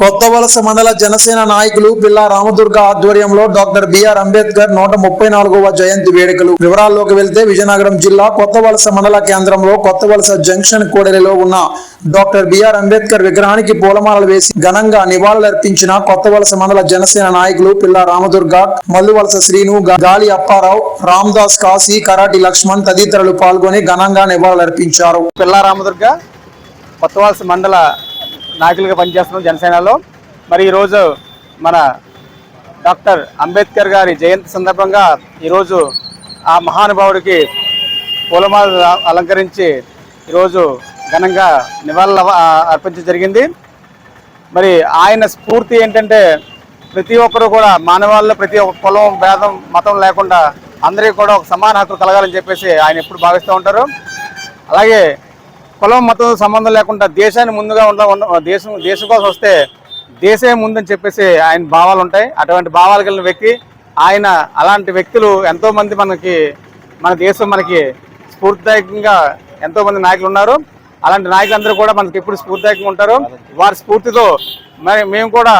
కొత్త వలస మండల జనసేన నాయకులు పిల్లా రామదుర్గ ఆధ్వర్యంలో డాక్టర్ బిఆర్ అంబేద్కర్ నూట ముప్పై నాలుగవ జయంతి వేడుకలు. వివరాల్లోకి వెళ్తే విజయనగరం జిల్లా కొత్త వలస మండల కేంద్రంలో కొత్త వలస జంక్షన్ కోడలిలో ఉన్న డాక్టర్ బిఆర్ అంబేద్కర్ విగ్రహానికి పూలమాలలు వేసి ఘనంగా నివాళులర్పించిన కొత్త వలస మండల జనసేన నాయకులు పిల్లా రామదుర్గ మల్లు వలస శ్రీను గాలి అప్పారావు రామ్దాస్ కాశీ కరాటి లక్ష్మణ్ తదితరులు పాల్గొని ఘనంగా నివాళులర్పించారు. పిల్లా రామదుర్గ కొత్తవలస మండల నాయకులుగా పనిచేస్తున్నాం జనసేనలో. మరి ఈరోజు మన డాక్టర్ అంబేద్కర్ గారి జయంతి సందర్భంగా ఈరోజు ఆ మహానుభావుడికి పూలమాల అలంకరించి ఈరోజు ఘనంగా నివాళులు అర్పించడం జరిగింది. మరి ఆయన స్ఫూర్తి ఏంటంటే ప్రతి ఒక్కరూ కూడా మానవాళ్ళలో ప్రతి ఒక్క కులం భేదం మతం లేకుండా అందరికీ కూడా ఒక సమాన హక్కులు కలగాలని చెప్పేసి ఆయన ఎప్పుడు భావిస్తూ ఉంటారు. అలాగే కులం మతం సంబంధం లేకుండా దేశాన్ని ముందుగా ఉండ దేశం దేశం కోసం వస్తే దేశమే ముందని చెప్పేసి ఆయన భావాలు ఉంటాయి. అటువంటి భావాలు కలిగిన వ్యక్తి ఆయన అలాంటి వ్యక్తులు ఎంతోమంది మనకి మన దేశం మనకి స్ఫూర్తిదాయకంగా ఎంతోమంది నాయకులు ఉన్నారు. అలాంటి నాయకులందరూ కూడా మనకి ఎప్పుడు స్ఫూర్తిదాయకంగా ఉంటారు. వారి స్ఫూర్తితో మరి మేము కూడా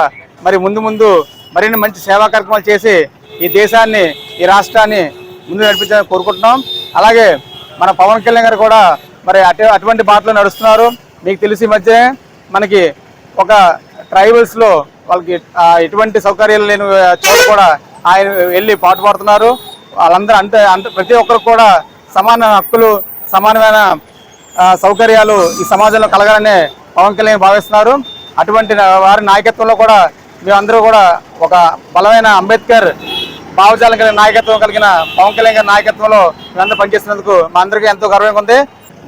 మరి ముందు ముందు మరిన్ని మంచి సేవా కార్యక్రమాలు చేసి ఈ దేశాన్ని ఈ రాష్ట్రాన్ని ముందు నడిపించాలని కోరుకుంటున్నాం. అలాగే మన పవన్ కళ్యాణ్ గారు కూడా మరి అటు అటువంటి బాటలో నడుస్తున్నారు. మీకు తెలిసి ఈ మధ్య మనకి ఒక ట్రైబల్స్లో వాళ్ళకి ఎటువంటి సౌకర్యాలు లేని చోట కూడా ఆయన వెళ్ళి పాటు పాడుతున్నారు. వాళ్ళందరూ అంత అంత ప్రతి ఒక్కరు కూడా సమాన హక్కులు సమానమైన సౌకర్యాలు ఈ సమాజంలో కలగాలని పవన్ కళ్యాణ్ భావిస్తున్నారు. అటువంటి వారి నాయకత్వంలో కూడా మేమందరూ కూడా ఒక బలమైన అంబేద్కర్ భావజాలం కలిగిన నాయకత్వం కలిగిన పవన్ కళ్యాణ్ గారి నాయకత్వంలో మేమందరూ పనిచేసినందుకు మా అందరికీ ఎంతో గర్వంగా ఉంది.